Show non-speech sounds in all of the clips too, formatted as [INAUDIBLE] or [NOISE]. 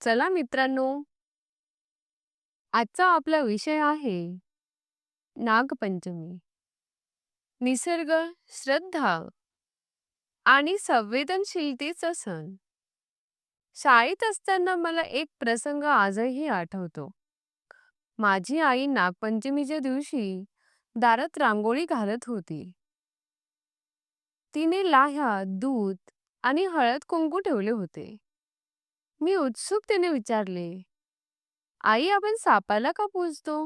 चला मित्रांनो, आजचा आपला विषय आहे नागपंचमी. निसर्ग, श्रद्धा आणि संवेदनशीलतेचा सण. शाळेत असताना मला एक प्रसंग आजही आठवतो. माझी आई नागपंचमीच्या दिवशी दारात रांगोळी घालत होती. तिने लाह्या, दूध आणि हळद कुंकू ठेवले होते. मी उत्सुकतेने विचारले, "आई, आपण सापाला का पूजतो?"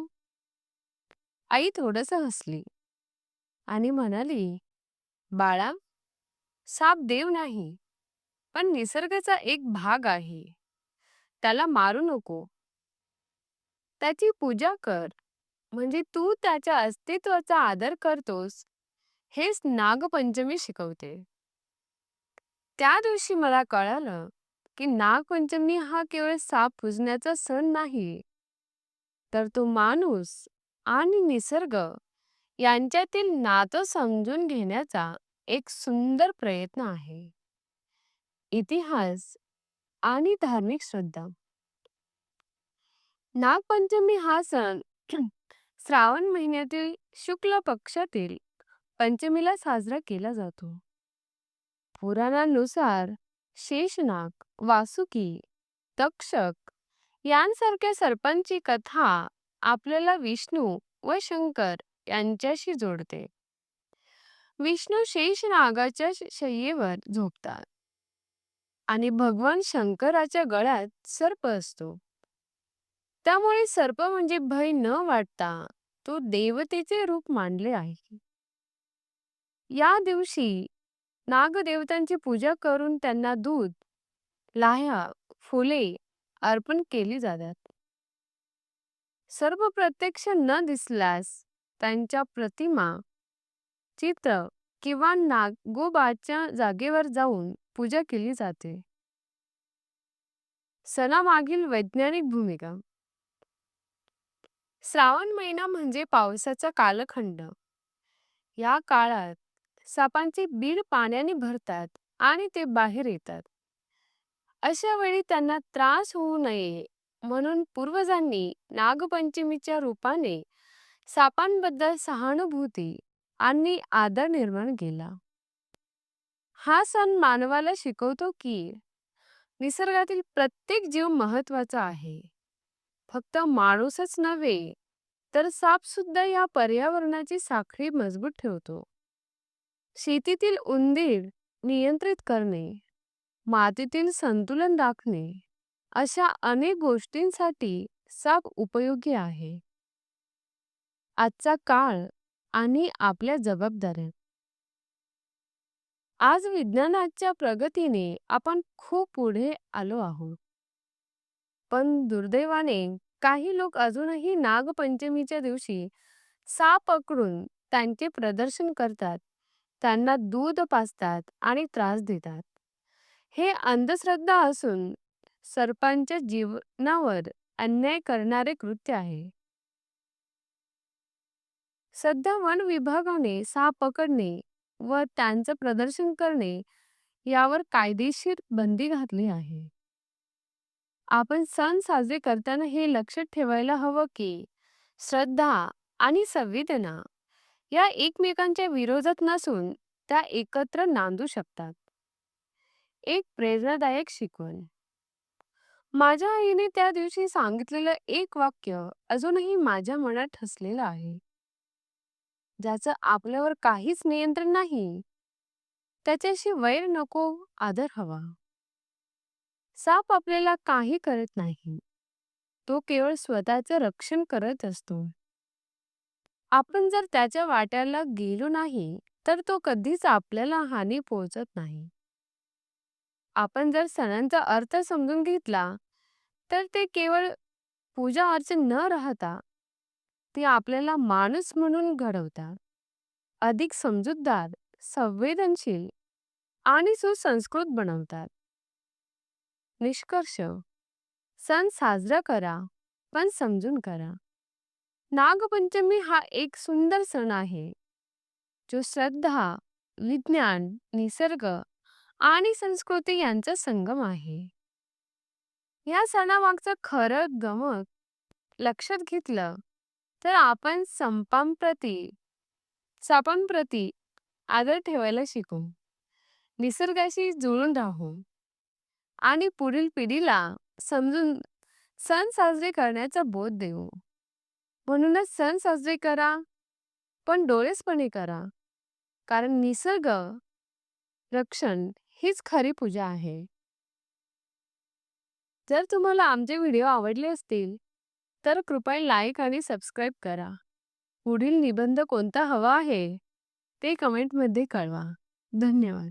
आई थोडंसं हसली आणि म्हणाली, "बाळा, साप देव नाही, पण निसर्गाचा एक भाग आहे. त्याला मारू नको. त्याची पूजा कर, म्हणजे तू त्याच्या अस्तित्वाचा आदर करतोस, हेच नागपंचमी शिकवते." त्या दिवशी मला कळालं की नागपंचमी हा केवळ साप पुजण्याचा सण नाही, तर तो माणूस आणि निसर्ग यांच्यातील नातं समजून घेण्याचा एक सुंदर प्रयत्न आहे. इतिहास आणि धार्मिक श्रद्धा नागपंचमी हा सण [CLEARS THROAT] श्रावण महिन्यातील शुक्ल पक्षातील पंचमीला साजरा केला जातो. पुराणांनुसार शेषनाग, वासुकी, तक्षक यांसारख्या सर्पांची कथा आपल्याला विष्णू व शंकर यांच्याशी जोडते. विष्णू शेष नागाच्या शय्येवर झोपतात आणि भगवान शंकराच्या गळ्यात सर्प असतो. त्यामुळे सर्प म्हणजे भय न वाटता तो देवतेचे रूप मानले आहे. या दिवशी नागदेवतांची पूजा करून त्यांना दूध, लाह्या, फुले अर्पण केली जातात. सर्व प्रत्यक्ष न दिसल्यास त्यांच्या प्रतिमा, चित्र किंवा नागोबाच्या जागेवर जाऊन पूजा केली जाते. सणामागील वैज्ञानिक भूमिका श्रावण महिना म्हणजे पावसाचा कालखंड. या काळात सापांचे बीड पाण्याने भरतात आणि ते बाहेर येतात. अशा वेळी त्यांना त्रास होऊ नये म्हणून पूर्वजांनी नागपंचमीच्या रूपाने सापांबद्दल सहानुभूती आणि आदर निर्माण केला. हा सण मानवाला शिकवतो की निसर्गातील प्रत्येक जीव महत्त्वाचा आहे. फक्त माणूसच नव्हे, तर साप सुद्धा या पर्यावरणाची साखळी मजबूत ठेवतो. शेतीतील उंदीर नियंत्रित करणे, मातीतील संतुलन राखणे अशा अनेक गोष्टींसाठी साप उपयोगी आहे. आजचा काळ आणि आपल्या जबाबदाऱ्या आज विज्ञानाच्या प्रगतीने आपण खूप पुढे आलो आहोत. पण दुर्दैवाने काही लोक अजूनही नागपंचमीच्या दिवशी साप पकडून त्यांचे प्रदर्शन करतात, त्यांना दूध पाजतात आणि त्रास देतात. हे अंधश्रद्धा असून सर्पांच्या जीवनावर अन्याय करणारे कृत्य आहे. सध्या वन विभागाने साप पकडणे व त्यांचं प्रदर्शन करणे यावर कायदेशीर बंदी घातली आहे. आपण सण साजरे करताना हे लक्षात ठेवायला हवं की श्रद्धा आणि संवेदना या एकमेकांच्या विरोधात नसून त्या एकत्र नांदू शकतात. एक प्रेरणादायक शिकवण माझ्या आईने त्या दिवशी सांगितलेलं एक वाक्य अजूनही माझ्या मनात ठसलेलं आहे. ज्याचं आपल्यावर काहीच नियंत्रण नाही, त्याच्याशी वैर नको, आदर हवा. साप आपल्याला काही करत नाही. तो केवळ स्वतःचं रक्षण करत असतो. आपण जर त्याच्या वाट्याला गेलो नाही, तर तो कधीच आपल्याला हानी पोहोचत नाही. आपण जर सणांचा अर्थ समजून घेतला, तर ते केवळ पूजा अर्चन न राहता ते आपल्याला माणूस म्हणून घडवतात. अधिक समजूतदार, संवेदनशील आणि सुसंस्कृत बनवतात. निष्कर्ष सण साजरा करा, पण समजून करा. नागपंचमी हा एक सुंदर सण आहे, जो श्रद्धा, विज्ञान, निसर्ग आणि संस्कृती यांचा संगम आहे. या सणामागचं खरं गमक लक्षात घेतलं तर आपण संपांप्रती सापांप्रती आदर ठेवायला शिकू. निसर्गाशी जुळून राहू आणि पुढील पिढीला समजून सण साजरे करण्याचा बोध देऊ. म्हणूनच सण साजरे करा पण डोळेसपणे करा. कारण निसर्ग रक्षण हीच खरी पूजा आहे. जर तुम्हाला आमचे व्हिडिओ आवडले असतील तर कृपया लाईक आणि सबस्क्राईब करा. पुढील निबंध कोणता हवा आहे ते कमेंटमध्ये कळवा. धन्यवाद.